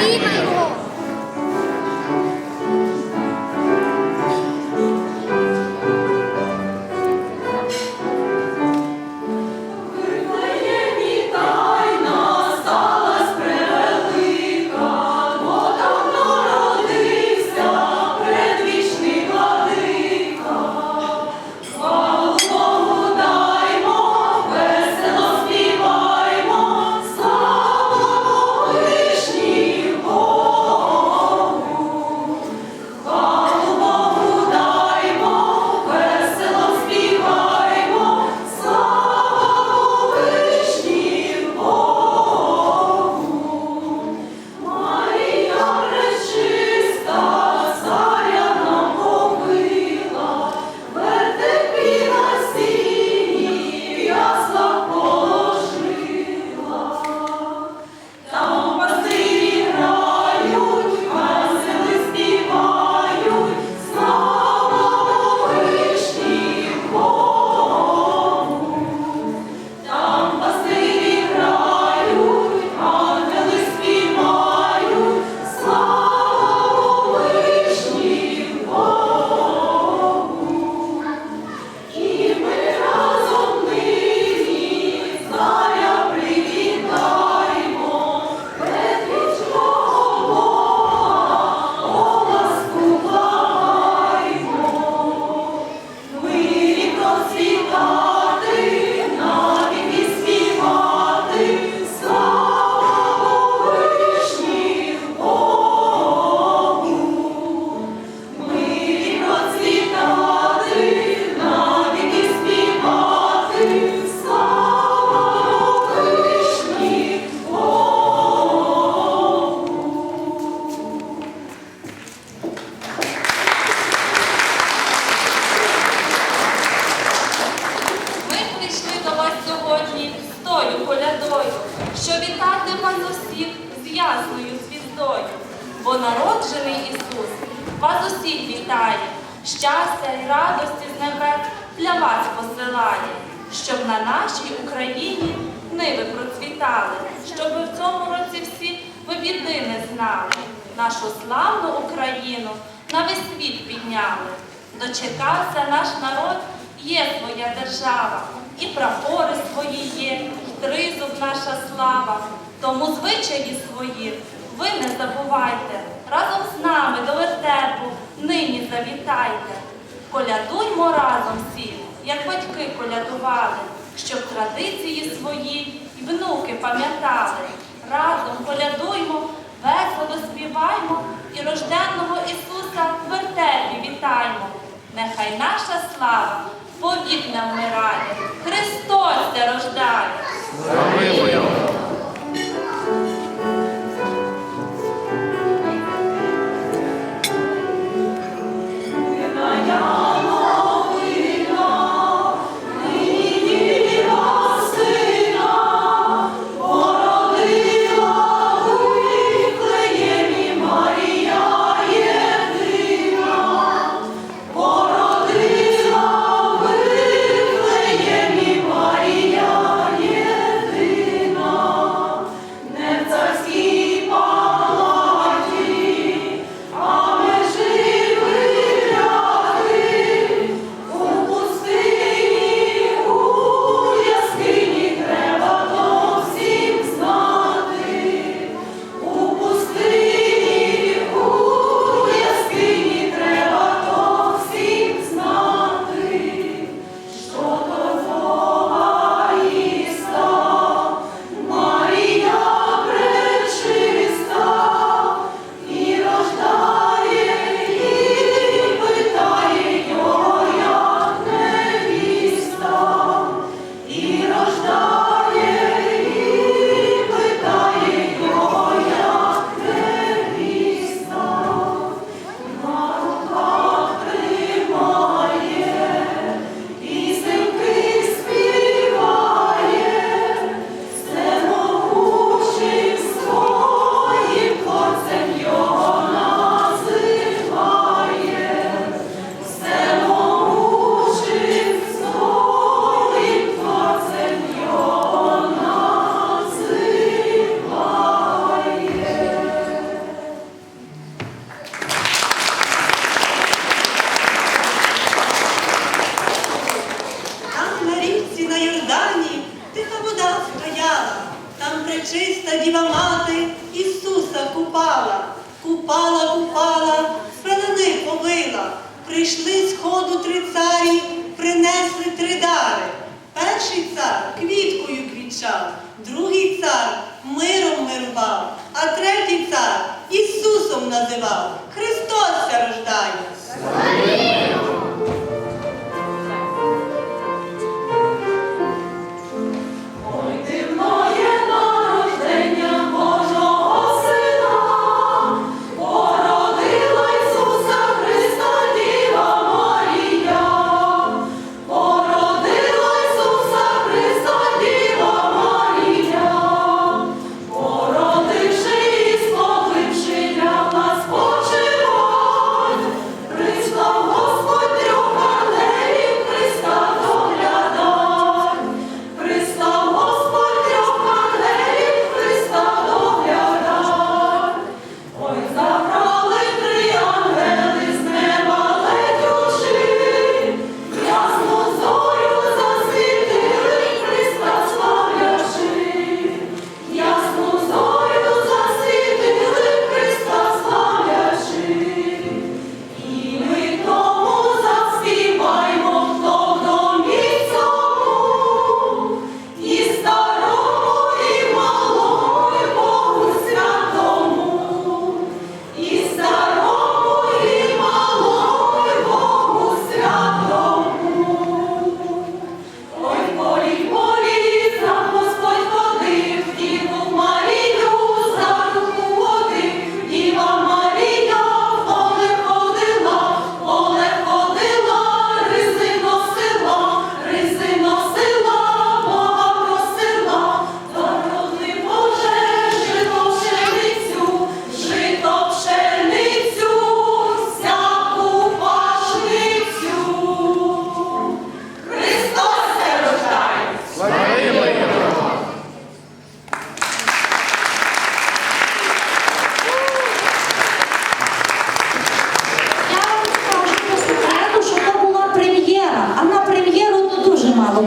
一 прийшли до вас сьогодні з тою колядою, що вітати вас усіх з ясною звіздою, бо народжений Ісус вас усіх вітає, щастя і радості з небес для вас посилає, щоб на нашій Україні ниви процвітали, щоб ви в цьому році всі ви біди не знали, нашу славну Україну на весь світ підняли. Дочекався наш народ, є своя держава, і прапори свої є, і тризуб наша слава. Тому звичаї свої ви не забувайте, разом з нами до вертепу нині завітайте. Колядуймо разом всі, як батьки колядували, щоб традиції свої і внуки пам'ятали. Разом колядуймо, весело співаймо і рожденного Ісуса в вертепі вітаймо. Нехай наша слава повік не вмирає, Христос се рождає. Породила пречиста діва мати Ісуса купала, купала, купала, справини побила, Прийшли з ходу три царі, принесли три дари. Перший цар квіткою квічав, другий цар миром мирував, а третій цар Ісусом називав. Христос ся рождає.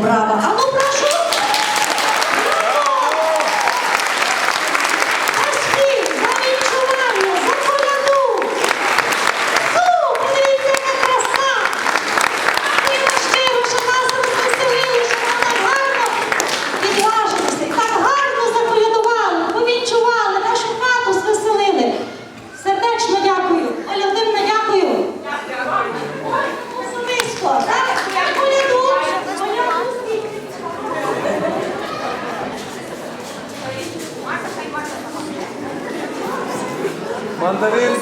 bravo Mandarin.